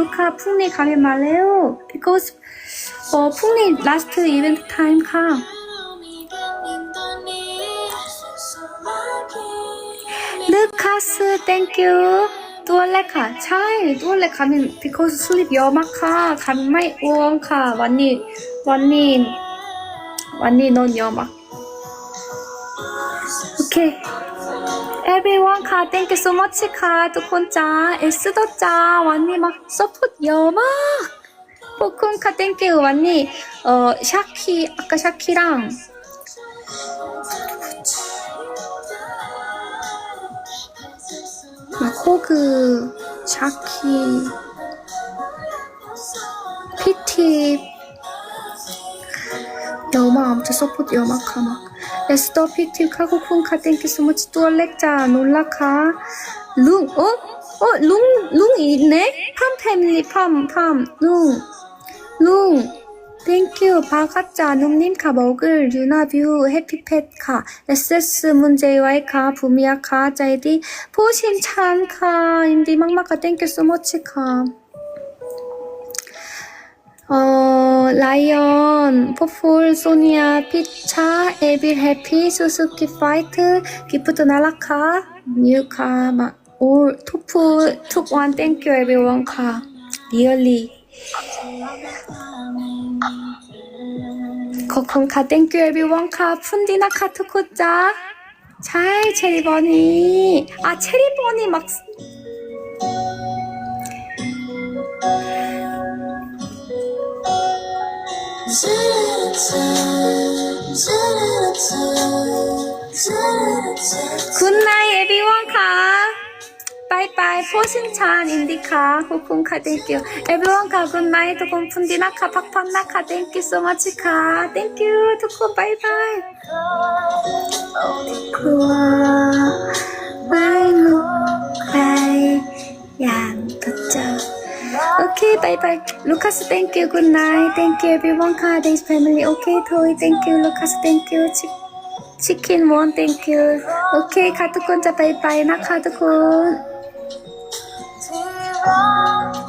유카 풍리 가게 말래요. Because 어, 풍리 last event 루카스 땡큐 뚜얼레카 차이. 뚜얼레 가면 because sleep 여마카 가면 마이 우원카 완니 완니 완니 넌 여마. 오케이 everyone ค่ะ thank you so much ค่ะ ทุกคนจ้าเอสโดจ้าวันนี้มาสปอร์ตเยอะมากพวกคุณค่ะ thank you วันนี้เอ่อชาคีอาก้าชาคีรังมาโคคือชาคีพิธี 여마카 막 에스더 피티 카고 쿵카 땡큐 스무치 뚜얼렉자 놀라카 룽 어? 어? 룽? 룽 있네? 팜 패밀리 팜팜룽룽 땡큐 바가짜 눔님카 먹을 유나뷰 해피펫카 SS 문제와이카 부미야 카 자이디 포신찬 카 인디 막막카 땡큐 소머치 카 라이언, 포풀, 소니아, 피차, 에빌, 해피, 수수키, 파이트, 기프트, 나라카, 뉴카, 막, 올, 토프, 툭완, 땡큐, 에빌원, 카. 리얼리. 코콘카, 땡큐, 에빌원, 카. 푼디나카, 투코짜. 잘, 체리버니. 아, 체리버니 막. เชอรี่บอนี่อะเอรี่บอนี่มักคุณนาย everyone ค่ะบายบายโพชินชานอินดิค่ะขอบคุณค่ะ thank you everyone ค่ะคุณนายทุกคนพุ่นดีนะคะพักผ่อนนะคะ thank you so much ค่ะ thank you ทุกคนบายบาย โอเคบายบายลูคัส thank you good night thank you everyone ค่ะ days family โอเคทอย thank you ลูคัส thank you ชิคชิค n น one thank you โอเคค่ะทุกคนจะบายบายนะคะทุกคน ที่รัก